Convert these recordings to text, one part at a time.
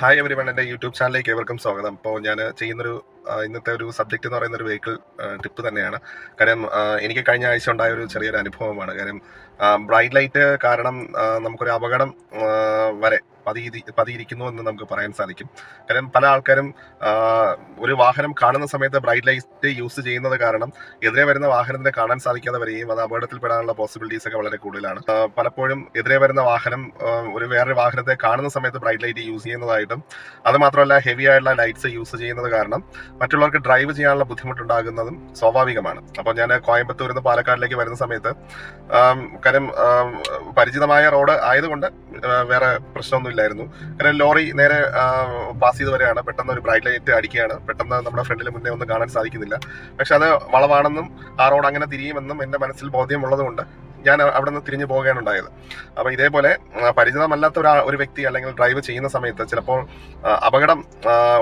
Hi everyone എന്റെ YouTube ചാനലിലേക്ക് ഏവർക്കും സ്വാഗതം. അപ്പോൾ ഞാൻ ചെയ്യുന്നൊരു ഇന്നത്തെ ഒരു സബ്ജക്റ്റ് എന്ന് പറയുന്ന ഒരു വെഹിക്കിൾ ടിപ്പ് തന്നെയാണ്. കാര്യം എനിക്ക് കഴിഞ്ഞ ആഴ്ച ഉണ്ടായ ഒരു ചെറിയൊരു അനുഭവമാണ്. കാര്യം ബ്രൈറ്റ് ലൈറ്റ് കാരണം നമുക്കൊരു അപകടം വരെ പതി പതിയിരിക്കുന്നു എന്ന് നമുക്ക് പറയാൻ സാധിക്കും. കാരണം പല ആൾക്കാരും ഒരു വാഹനം കാണുന്ന സമയത്ത് ബ്രൈറ്റ് ലൈറ്റ് യൂസ് ചെയ്യുന്നത് കാരണം എതിരെ വരുന്ന വാഹനത്തിനെ കാണാൻ സാധിക്കാതെ വരികയും അത് അപകടത്തിൽപ്പെടാനുള്ള പോസിബിലിറ്റീസ് ഒക്കെ വളരെ കൂടുതലാണ്. പലപ്പോഴും എതിരെ വരുന്ന വാഹനം ഒരു വേറൊരു വാഹനത്തെ കാണുന്ന സമയത്ത് ബ്രൈറ്റ് ലൈറ്റ് യൂസ് ചെയ്യുന്നതായിട്ടും അത് മാത്രമല്ല ഹെവി ആയിട്ടുള്ള ലൈറ്റ്സ് യൂസ് ചെയ്യുന്നത് കാരണം മറ്റുള്ളവർക്ക് ഡ്രൈവ് ചെയ്യാനുള്ള ബുദ്ധിമുട്ടുണ്ടാകുന്നതും സ്വാഭാവികമാണ്. അപ്പോൾ ഞാൻ കോയമ്പത്തൂരിൽ നിന്ന് പാലക്കാടിലേക്ക് വരുന്ന സമയത്ത് കാര്യം പരിചിതമായ റോഡ് ആയതുകൊണ്ട് വേറെ പ്രശ്നമൊന്നും ഇല്ലായിരുന്നു. കാരണം ലോറി നേരെ പാസ് ചെയ്ത് വരെയാണ് പെട്ടെന്ന് ഒരു ബ്രൈറ്റ് ലൈറ്റ് അടിക്കുകയാണ്. പെട്ടെന്ന് നമ്മുടെ ഫ്രണ്ടിൽ മുന്നേ ഒന്നും കാണാൻ സാധിക്കുന്നില്ല. പക്ഷെ അത് വളവാണെന്നും ആ റോഡ് അങ്ങനെ തിരിയുമെന്നും എന്റെ മനസ്സിൽ ബോധ്യമുള്ളതുകൊണ്ട് ഞാൻ അവിടെ നിന്ന് തിരിഞ്ഞു പോവുകയാണ് ഉണ്ടായത് അപ്പോൾ ഇതേപോലെ പരിചിതമല്ലാത്ത ഒരു ഒരു വ്യക്തി അല്ലെങ്കിൽ ഡ്രൈവ് ചെയ്യുന്ന സമയത്ത് ചിലപ്പോൾ അപകടം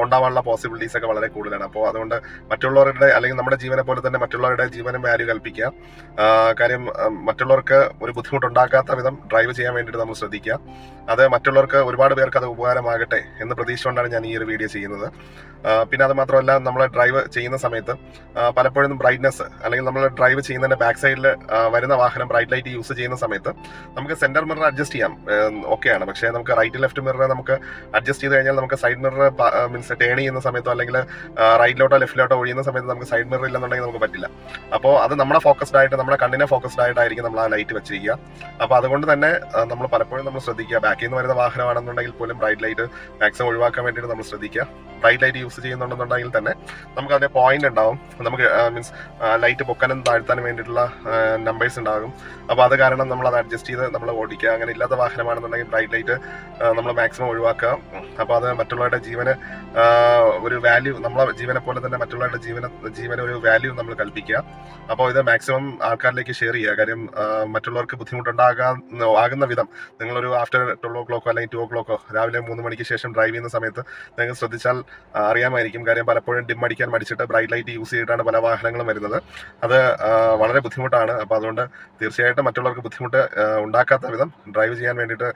ഉണ്ടാവാനുള്ള പോസിബിലിറ്റീസ് ഒക്കെ വളരെ കൂടുതലാണ്. അപ്പോൾ അതുകൊണ്ട് മറ്റുള്ളവരുടെ അല്ലെങ്കിൽ നമ്മുടെ ജീവനെ പോലെ തന്നെ മറ്റുള്ളവരുടെ ജീവനും വാല്യൂ കൽപ്പിക്കുക. കാര്യം മറ്റുള്ളവർക്ക് ഒരു ബുദ്ധിമുട്ടുണ്ടാക്കാത്ത വിധം ഡ്രൈവ് ചെയ്യാൻ വേണ്ടിയിട്ട് നമ്മൾ ശ്രദ്ധിക്കുക. അത് മറ്റുള്ളവർക്ക് ഒരുപാട് പേർക്ക് അത് ഉപകാരമാകട്ടെ എന്ന് പ്രതീക്ഷിച്ചുകൊണ്ടാണ് ഞാൻ ഈ ഒരു വീഡിയോ ചെയ്യുന്നത്. പിന്നെ അത് മാത്രമല്ല നമ്മൾ ഡ്രൈവ് ചെയ്യുന്ന സമയത്ത് പലപ്പോഴും ബ്രൈറ്റ്നസ് അല്ലെങ്കിൽ നമ്മൾ ഡ്രൈവ് ചെയ്യുന്നതിന്റെ ബാക്ക് സൈഡിൽ വരുന്ന വാഹനം ബ്രൈറ്റ് ലൈറ്റ് യൂസ് ചെയ്യുന്ന സമയത്ത് നമുക്ക് സെന്റർ മിറർ അഡ്ജസ്റ്റ് ചെയ്യാം. ഓക്കെയാണ് പക്ഷേ നമുക്ക് റൈറ്റ് ലെഫ്റ്റ് മിറർ നമുക്ക് അഡ്ജസ്റ്റ് ചെയ്ത് കഴിഞ്ഞാൽ നമുക്ക് സൈഡ് മിറർ മീൻസ് ടേൺ ചെയ്യുന്ന സമയത്തോ അല്ലെങ്കിൽ റൈറ്റിലോട്ടോ ലെഫ്റ്റിലോട്ടോ ഒഴിയുന്ന സമയത്ത് നമുക്ക് സൈഡ് മിറർ ഇല്ലെന്നുണ്ടെങ്കിൽ നമുക്ക് പറ്റില്ല. അപ്പോൾ അത് നമ്മുടെ ഫോക്കസ്ഡ് ആയിട്ട് നമ്മുടെ കണ്ണിനെ ഫോക്കസ്ഡ് ആയിട്ടായിരിക്കും നമ്മൾ ആ ലൈറ്റ് വെച്ചിരിക്കുക. അപ്പോൾ അതുകൊണ്ട് തന്നെ നമ്മൾ പലപ്പോഴും നമ്മൾ ശ്രദ്ധിക്കുക. ബാക്കിൽ നിന്ന് വരുന്ന വാഹനമാണെന്നുണ്ടെങ്കിൽ പോലും റൈറ്റ് ലൈറ്റ് മാക്സിമം ഒഴിവാക്കാൻ വേണ്ടിയിട്ട് നമ്മൾ ശ്രദ്ധിക്കുക. ബ്രൈറ്റ് ലൈറ്റ് യൂസ് ചെയ്യുന്നുണ്ടെന്നുണ്ടെങ്കിൽ തന്നെ നമുക്ക് അതിന്റെ പോയിന്റ് ഉണ്ടാവും. നമുക്ക് മീൻസ് ലൈറ്റ് പൊക്കാനും താഴ്ത്താനും വേണ്ടിയിട്ടുള്ള നമ്പേഴ്സ് ഉണ്ടാകും. അപ്പോൾ അത് കാരണം നമ്മൾ അത് അഡ്ജസ്റ്റ് ചെയ്ത് നമ്മൾ ഓടിക്കുക. അങ്ങനെ ഇല്ലാത്ത വാഹനമാണെന്നുണ്ടെങ്കിൽ ബ്രൈറ്റ് ലൈറ്റ് നമ്മൾ മാക്സിമം ഒഴിവാക്കുക. അപ്പോൾ അത് മറ്റുള്ളവരുടെ ജീവന് ഒരു വാല്യൂ നമ്മളെ ജീവനെ പോലെ തന്നെ മറ്റുള്ളവരുടെ ജീവന ജീവന ഒരു വാല്യൂ നമ്മൾ കൽപ്പിക്കുക. അപ്പോൾ ഇത് മാക്സിമം ആൾക്കാരിലേക്ക് ഷെയർ ചെയ്യുക. കാര്യം മറ്റുള്ളവർക്ക് ബുദ്ധിമുട്ടുണ്ടാകാൻ ആകുന്ന വിധം നിങ്ങളൊരു ആഫ്റ്റർ ട്വൽവ് ഓ ക്ലോക്കോ അല്ലെങ്കിൽ ടു ഓ ക്ലോക്കോ രാവിലെ മൂന്ന് മണിക്ക് ശേഷം ഡ്രൈവ് ചെയ്യുന്ന സമയത്ത് നിങ്ങൾ ശ്രദ്ധിച്ചാൽ അറിയാമായിരിക്കും. കാര്യം പലപ്പോഴും ഡിം അടിക്കാൻ മടിച്ചിട്ട് ബ്രൈറ്റ് ലൈറ്റ് യൂസ് ചെയ്തിട്ടാണ് പല വാഹനങ്ങളും വരുന്നത്. അത് വളരെ ബുദ്ധിമുട്ടാണ്. അപ്പോൾ അതുകൊണ്ട് തീർച്ചയായിട്ടും മറ്റുള്ളവർക്ക് ബുദ്ധിമുട്ട് ഉണ്ടാക്കാത്ത വിധം ഡ്രൈവ് ചെയ്യാൻ വേണ്ടിയിട്ട്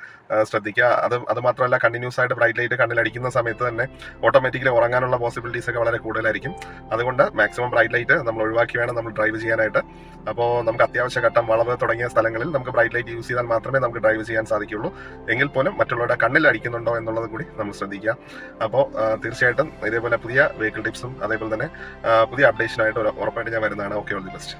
ശ്രദ്ധിക്കുക. അത് അത് മാത്രമല്ല കണ്ടിന്യൂസ് ആയിട്ട് ബ്രൈറ്റ് ലൈറ്റ് കണ്ണിലടിക്കുന്ന സമയത്ത് തന്നെ ഓട്ടോമാറ്റിക്കലി ഉറങ്ങാനുള്ള പോസിബിലിറ്റീസ് ഒക്കെ വളരെ കൂടുതലായിരിക്കും. അതുകൊണ്ട് മാക്സിമം ബ്രൈറ്റ് ലൈറ്റ് നമ്മൾ ഒഴിവാക്കി വേണം നമ്മൾ ഡ്രൈവ് ചെയ്യാനായിട്ട്. അപ്പോൾ നമുക്ക് അത്യാവശ്യ ഘട്ടം വളവ് തുടങ്ങിയ സ്ഥലങ്ങളിൽ നമുക്ക് ബ്രൈറ്റ് ലൈറ്റ് യൂസ് ചെയ്താൽ മാത്രമേ നമുക്ക് ഡ്രൈവ് ചെയ്യാൻ സാധിക്കുകയുള്ളൂ. എങ്കിൽ പോലും മറ്റുള്ളവരുടെ കണ്ണിൽ അടിക്കുന്നുണ്ടോ എന്നുള്ളത് കൂടി നമ്മൾ ശ്രദ്ധിക്കുക. അപ്പോൾ തീർച്ചയായിട്ടും ഇതേപോലെ പുതിയ വെഹിക്കിൾ ടിപ്സും അതേപോലെ തന്നെ പുതിയ അപ്ഡേഷനായിട്ട് ഉറപ്പായിട്ട് ഞാൻ വരുന്നതാണ്. Okay all the best